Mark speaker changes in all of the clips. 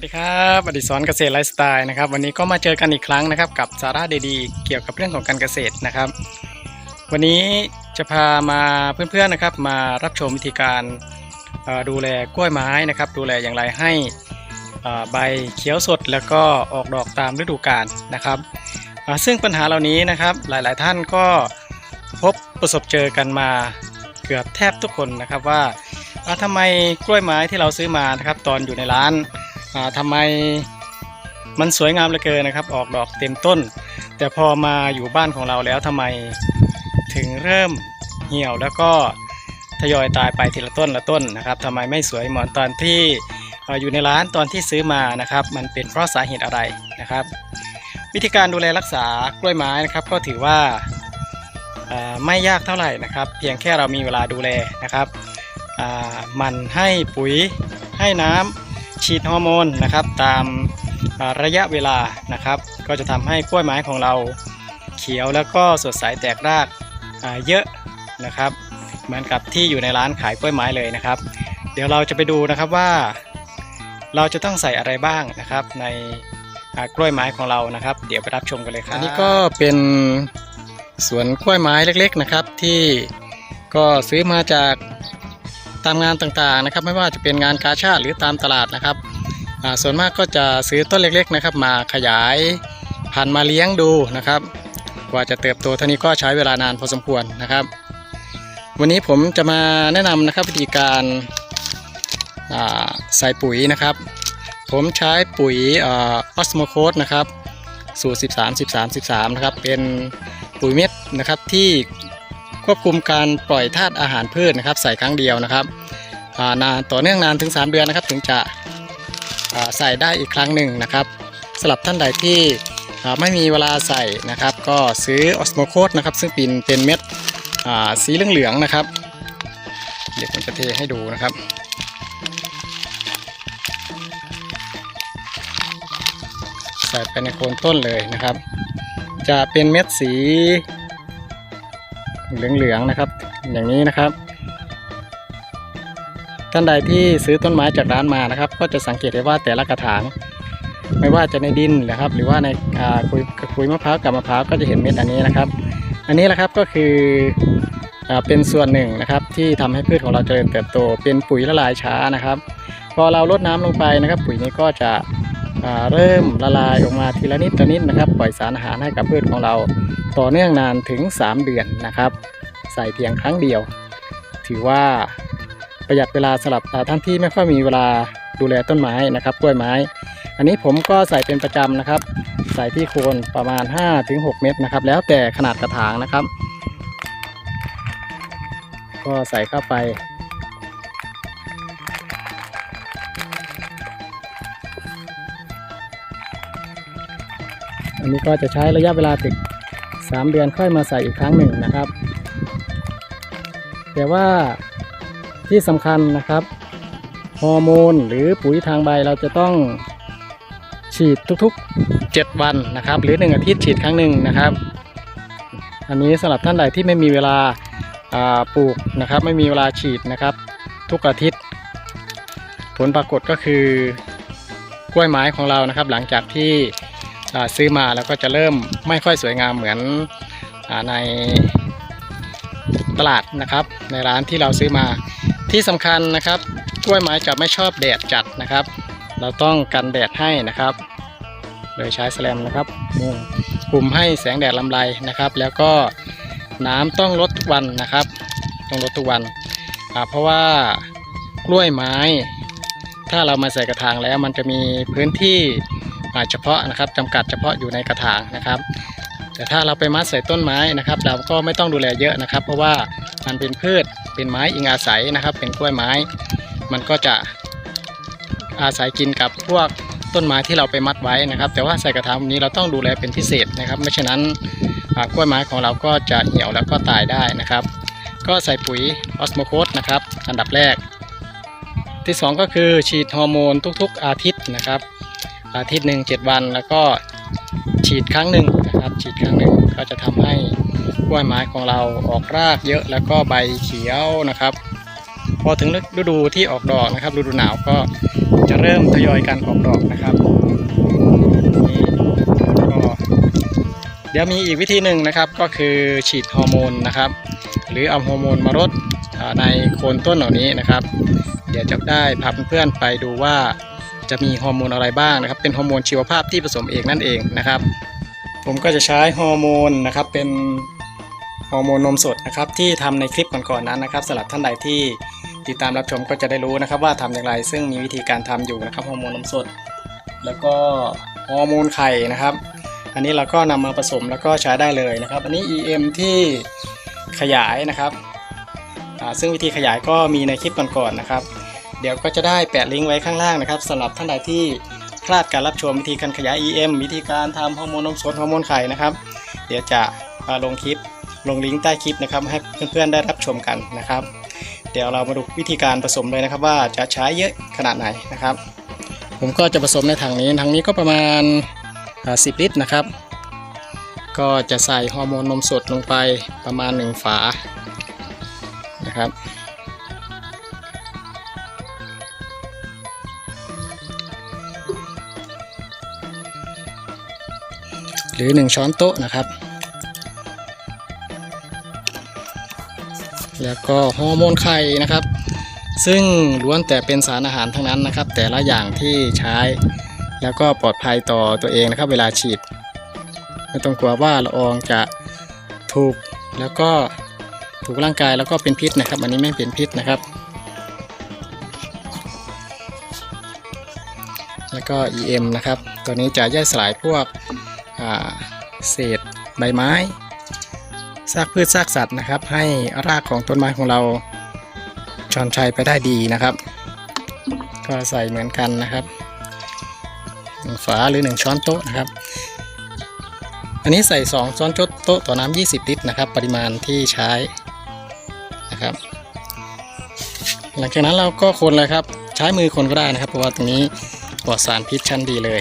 Speaker 1: สดีครับอดิศรเกษตรไลฟ์สไตล์นะครับ วันนี้ก็มาเจอกันอีกครั้งนะครับ กับสาระดีๆเกี่ยวกับเรื่องของการเกษตรนะครับ วันนี้จะพามาเพื่อนๆนะครับ มารับชมวิธีการดูแลกล้วยไม้นะครับ ดูแลอย่างไรให้ใบเขียวสดแล้วก็ออกดอกตามฤดูกาลนะครับ ซึ่งปัญหาเหล่านี้นะครับหลายๆท่านก็พบประสบเจอกันมาเกือบแทบทุกคนนะครับว่าอ่าทำไมกล้วยไม้ที่เราซื้อมานะครับ ตอนอยู่ในร้าน ทำไมมันสวยงามเหลือเกินนะครับ ออกดอกเต็มต้น แต่พอมาอยู่บ้านของเราแล้วทำไมถึงเริ่มเหี่ยวแล้วก็ทยอยตายไปทีละต้นละต้นนะครับทำไมไม่สวยเหมือนตอนที่อยู่ในร้านตอนที่ซื้อมานะครับ มันเป็นเพราะสาเหตุอะไรนะครับ วิธีการดูแลรักษากล้วยไม้นะครับ ก็ถือว่าไม่ยากเท่าไหร่นะครับ เพียงแค่เรามีเวลาดูแลนะครับอ่ามันให้ปุ๋ยให้น้ำ ฉีดฮอร์โมนนะครับตามระยะเวลานะครับ ก็จะทำให้กล้วยไม้ของเราเขียวแล้วก็สดใสแตกรากเยอะนะครับ เหมือนกับที่อยู่ในร้านขายกล้วยไม้เลยนะครับ เดี๋ยวเราจะไปดูนะครับว่า เราจะต้องใส่อะไรบ้างนะครับในกล้วยไม้ของเรานะครับ เดี๋ยวไปรับชมกันเลยครับอันนี้ก็เป็นสวนกล้วยไม้เล็กๆนะครับ ที่ก็ซื้อมาจาก ตามงานต่างๆนะครับ ไม่ว่าจะเป็นงานกาชาติหรือตามตลาดนะครับส่วนมากก็จะซื้อต้นเล็กๆนะครับ มาขยายพันธุ์มาเลี้ยงดูนะครับ กว่าจะเติบโตเท่านี้ก็ใช้เวลานานพอสมควรนะครับ วันนี้ผมจะมาแนะนำนะครับวิธีการาใส่ปุ๋ยนะครับ ผมใช้ปุ๋ยออสโมโคสนะครับสูตร 13 13 13 นะครับ เป็นปุ๋ยเม็ดนะครับที่ ควบคุมการปล่อยธาตุอาหารพืชนะครับ ใส่ครั้งเดียวนะครับานานต่อเนื่องนานถึง 3 เดือนนะครับ ถึงจะใส่ได้อีกครั้งหนึ่งนะครับสำหรับท่านใดที่ไม่มีเวลาใส่นะครับ ก็ซื้อออสโมโคสนะครับ ซึ่งเป็นเป็นเม็ดสีเหลืองๆนะครับ เดี๋ยวผมจะเทให้ดูนะครับใส่ไปในโคนต้นเลยนะครับ จะเป็นเม็ดสี เหลืองๆนะครับ อย่างนี้นะครับ ท่านใดที่ซื้อต้นไม้จากร้านมานะครับ ก็จะสังเกตได้ว่าแต่ละกระถาง ไม่ว่าจะในดินนะครับ หรือว่าในคุยคุยมะพร้าวกับมะพร้าวก็จะเห็นเม็ดอันนี้นะครับ อันนี้แหละครับก็คือเป็นส่วนหนึ่งนะครับที่ทำให้พืชของเราเจริญเติบโต เป็นปุ๋ยละลายช้านะครับ พอเราลดน้ำลงไปนะครับ ปุ๋ยนี้ก็จะเริ่มละลายออกมาทีละนิดละนิดนะครับ ปล่อยสารอาหารให้กับพืชของเรา ต่อเนื่องนานถึง 3 เดือนนะครับ ใส่เพียงครั้งเดียว ถือว่าประหยัดเวลาสำหรับอ่าท่านที่ไม่ค่อยมีเวลาดูแลต้นไม้นะครับกล้วยไม้ อันนี้ผมก็ใส่เป็นประจำนะครับ ใส่ที่โคนประมาณ 5-6 เม็ดนะครับ แล้วแต่ขนาดกระถางนะครับ ก็ใส่เข้าไปอันนี้ก็จะใช้ระยะเวลาถึง 3 เดือนค่อยมาใส่อีกครั้งหนึ่งนะครับ แต่ว่าที่สำคัญนะครับฮอร์โมนหรือปุ๋ยทางใบเราจะต้องฉีดทุกๆ 7 วันนะครับ หรือ 1 อาทิตย์ฉีดครั้งหนึ่งนะครับ อันนี้สำหรับท่านใดที่ไม่มีเวลาาปลูกนะครับ ไม่มีเวลาฉีดนะครับ ทุกอาทิตย์ ผลปรากฏก็คือกล้วยไม้ของเรานะครับ หลังจากที่ ซื้อมาแล้วก็จะเริ่มไม่ค่อยสวยงามเหมือนอในตลาดนะครับ ในร้านที่เราซื้อมาที่สำคัญนะครับกล้วยไม้จะไม่ชอบแดดจัดนะครับ เราต้องกันแดดให้นะครับ โดยใช้แสแลมนะครับมุงคุมให้แสงแดดลำไรนะครับ แล้วก็น้ำต้องลดทุกวันนะครับ ต้องลดทุกวันเพราะว่ากล้วยไม้ ถ้าเรามาใส่กระถางแล้วมันจะมีพื้นที่ อ่าเฉพาะนะครับจำกัดเฉพาะอยู่ในกระถางนะครับ แต่ถ้าเราไปมัดใส่ต้นไม้นะครับ เราก็ไม่ต้องดูแลเยอะนะครับ เพราะว่ามันเป็นพืชเป็นไม้อิงอาศัยนะครับ เป็นกล้วยไม้ มันก็จะอาศัยกินกับพวกต้นไม้ที่เราไปมัดไว้นะครับ แต่ว่าใส่กระถางนี้เราต้องดูแลเป็นพิเศษนะครับ ไม่เช่นนั้นกล้วยไม้ของเราก็จะเหี่ยวแล้วก็ตายได้นะครับ ก็ใส่ปุ๋ยออสโมโคสนะครับ อันดับแรก ที่สองก็คือฉีดฮอร์โมนทุกๆอาทิตย์นะครับ อาทิตย์หนึ่งเจ็ดวัน แล้วก็ฉีดครั้งหนึ่งนะครับฉีดครั้งหนึ่งก็จะทำให้กล้วยไม้ของเราออกรากเยอะแล้วก็ใบเขียวนะครับ พอถึงฤดูที่ออกดอกนะครับฤดูหนาวก็จะเริ่มทยอยการออกดอกนะครับเดี๋ยวมีอีกวิธีหนึ่งนะครับก็คือฉีดฮอร์โมนนะครับ หรือเอาฮอร์โมนมารดในโคนต้นเหล่านี้นะครับ เดี๋ยวจะได้พาเพื่อนๆไปดูว่า จะมีฮอร์โมนอะไรบ้างนะครับ เป็นฮอร์โมนชีวภาพที่ผสมเองนั่นเองนะครับ ผมก็จะใช้ฮอร์โมนนะครับเป็นฮอร์โมนนมสดนะครับที่ทำในคลิปก่อนๆนั้นนะครับสำหรับท่านใดที่ติดตามรับชมก็จะได้รู้นะครับว่าทำอย่างไร ซึ่งมีวิธีการทำอยู่นะครับฮอร์โมนนมสด แล้วก็ฮอร์โมนไข่นะครับ อันนี้เราก็นำมาผสมแล้วก็ใช้ได้เลยนะครับ อันนี้ EM ที่ขยายนะครับซึ่งวิธีขยายก็มีในคลิปก่อนๆนะครับ เดี๋ยวก็จะได้แปะลิงก์ไว้ข้างล่างนะครับสำหรับท่านใดที่พลาดการรับชมวิธีการขยาย EM วิธีการทำฮอร์โมนนมสดฮอร์โมนไข่นะครับ เดี๋ยวจะอ่าลงคลิปลงลิงก์ใต้คลิปนะครับให้เพื่อนๆได้รับชมกันนะครับ เดี๋ยวเรามาดูวิธีการผสมเลยนะครับ ว่าจะใช้เยอะขนาดไหนนะครับ ผมก็จะผสมในถังนี้ถังนี้ก็ประมาณ 10 ลิตรนะครับ ก็จะใส่ฮอร์โมนนมสดลงไปประมาณ 1 ฝานะครับ หรือ 1 ช้อนโต๊ะนะครับ แล้วก็ฮอร์โมนไข่นะครับ ซึ่งล้วนแต่เป็นสารอาหารทั้งนั้นนะครับ แต่ละอย่างที่ใช้ แล้วก็ปลอดภัยต่อตัวเองนะครับ เวลาฉีดไม่ต้องกลัวว่าละอองจะถูกแล้วก็ถูกร่างกายแล้วก็เป็นพิษนะครับ อันนี้ไม่เป็นพิษนะครับ แล้วก็ EM นะครับ ตัวนี้จะย่อยสลายพวก เศษใบไม้ซากพืชซากสัตว์นะครับ ให้รากของต้นไม้ของเราชอนชัยไปได้ดีนะครับ ก็ใส่เหมือนกันนะครับหนึ่งฝาหรือ 1 ช้อนโต๊ะนะครับ อันนี้ใส่ 2 ช้อนโต๊ะต่อน้ำ20 ลิตรนะครับ ปริมาณที่ใช้นะครับ หลังจากนั้นเราก็คนเลยครับ ใช้มือคนก็ได้นะครับ เพราะว่าตรงนี้ปลอดสารพิษชั้นดีเลย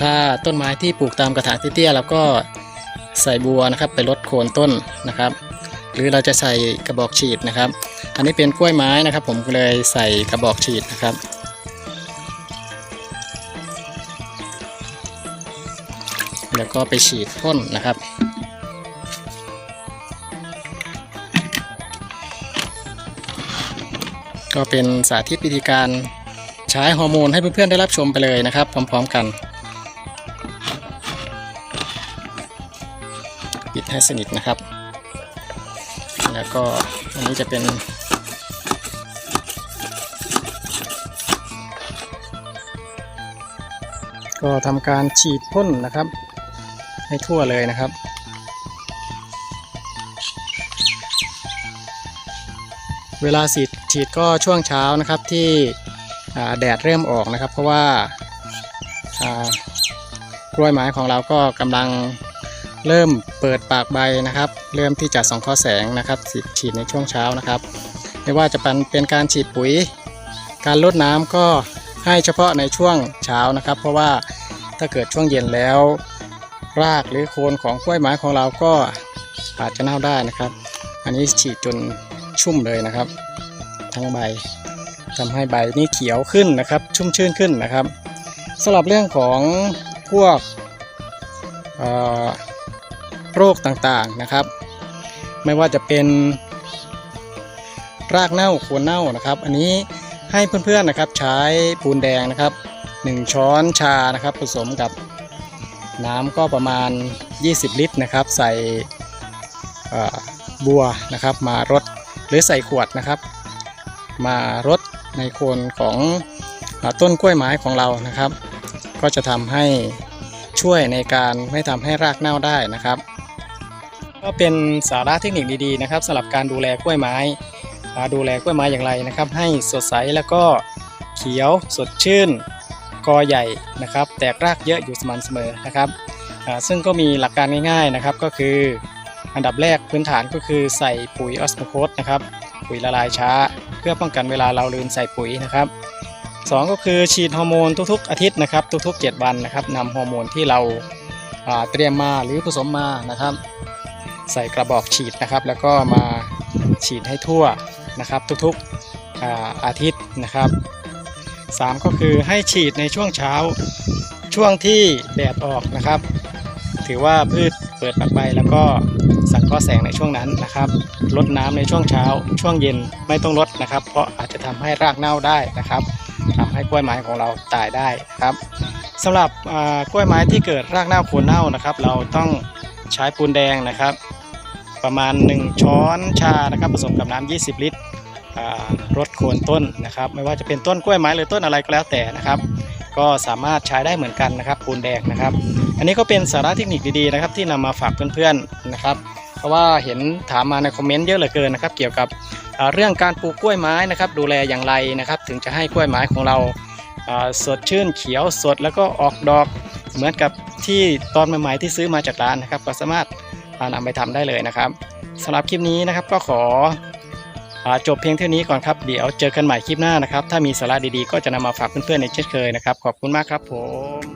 Speaker 1: ถ้าต้นไม้ที่ปลูกตามกระถางเตี้ยๆเราก็ใส่บัวนะครับไปลดโคนต้นนะครับ หรือเราจะใส่กระบอกฉีดนะครับ อันนี้เป็นกล้วยไม้นะครับ ผมเลยใส่กระบอกฉีดนะครับ แล้วก็ไปฉีดพ่นนะครับก็เป็นสาธิตวิธีการใช้ฮอร์โมนให้เพื่อนๆได้รับชมไปเลยนะครับ พร้อม ๆ กัน ให้สนิทนะครับ แล้วก็อันนี้จะเป็นก็ทำการฉีดพ่นนะครับ ให้ทั่วเลยนะครับ เวลาฉีดฉีดก็ช่วงเช้านะครับที่แดดเริ่มออกนะครับ เพราะว่ากล้วยไม้ของเราก็กำลัง เริ่มเปิดปากใบนะครับ เริ่มที่จะส่องข้อแสงนะครับฉีดในช่วงเช้านะครับ ไม่ว่าจะเป็นเป็นการฉีดปุ๋ย การลดน้ำก็ให้เฉพาะในช่วงเช้านะครับ เพราะว่าถ้าเกิดช่วงเย็นแล้ว รากหรือโคนของกล้วยไม้ของเราก็อาจจะเน่าได้นะครับ อันนี้ฉีดจนชุ่มเลยนะครับ ทั้งใบทำให้ใบนี่เขียวขึ้นนะครับ ชุ่มชื่นขึ้นนะครับสำหรับเรื่องของพวกเอ่อ โรคต่างๆนะครับ ไม่ว่าจะเป็นรากเน่าโคนเน่านะครับ อันนี้ให้เพื่อนๆนะครับใช้ปูนแดงนะครับ 1 ช้อนชานะครับ ผสมกับน้ำก็ประมาณ 20 ลิตรนะครับ ใส่บัวนะครับ มารดหรือใส่ขวดนะครับ มารดในโคนของอต้นกล้วยไม้ของเรานะครับ ก็จะทำให้ช่วยในการไม่ทำให้รากเน่าได้นะครับ ก็เป็นสาระเทคนิคดีๆนะครับสำหรับการดูแลกล้วยไม้ ดูแลกล้วยไม้อย่างไรนะครับ ให้สดใสแล้วก็เขียวสดชื่นกอใหญ่นะครับ แตกรากเยอะอยู่สม่ำเสมอนะครับซึ่งก็มีหลักการง่ายๆนะครับ ก็คืออันดับแรกพื้นฐานก็คือใส่ปุ๋ยออสโมโคสนะครับปุ๋ยละลายช้า เพื่อป้องกันเวลาเราลืมใส่ปุ๋ยนะครับสองก็คือฉีดฮอร์โมนทุกๆอาทิตย์นะครับ ทุกๆ 7 วันนะครับนำฮอร์โมนที่เราเตรียมมาหรือผสมมานะครับ ใส่กระบอกฉีดนะครับ แล้วก็มาฉีดให้ทั่วนะครับ ทุกๆอาอาทิตย์นะครับสามก็คือให้ฉีดในช่วงเช้าช่วงที่แดดออกนะครับ ถือว่าพืชเปิดปักใบแล้วก็สังเคราะห์แสงในช่วงนั้นนะครับลดน้ำในช่วงเช้า ช่วงเย็นไม่ต้องลดนะครับ เพราะอาจจะทำให้รากเน่าได้นะครับทำให้กล้วยไม้ของเราตายได้นะครับสำหรับกล้วยไม้ที่เกิดรากเน่าโคนเน่านะครับ เราต้องใช้ปูนแดงนะครับ ประมาณ 1 ช้อนชานะครับผสมกับน้ำ20 ลิตรรดโคนต้นนะครับ ไม่ว่าจะเป็นต้นกล้วยไม้หรือต้นอะไรก็แล้วแต่นะครับ ก็สามารถใช้ได้เหมือนกันนะครับปูนแดงนะครับ อันนี้ก็เป็นสาระเทคนิคดีๆนะครับ ที่นำมาฝากเพื่อนๆนะครับเพราะว่าเห็นถามมาในคอมเมนต์เยอะเหลือเกินนะครับ เกี่ยวกับเรื่องการปลูกกล้วยไม้นะครับ ดูแลอย่างไรนะครับ ถึงจะให้กล้วยไม้ของเราสดชื่นเขียวสดแล้วก็ออกดอกเหมือนกับที่ตอนใหม่ๆที่ซื้อมาจากร้านนะครับ ก็สามารถ อ่านำไปทำได้เลยนะครับสำหรับคลิปนี้นะครับก็ขออจบเพียงเท่านี้ก่อนครับเดี๋ยวเจอกันใหม่คลิปหน้านะครับ ถ้ามีสาระดีๆ ก็จะนำมาฝากเพื่อนๆในเช่นเคยนะครับ ขอบคุณมากครับผม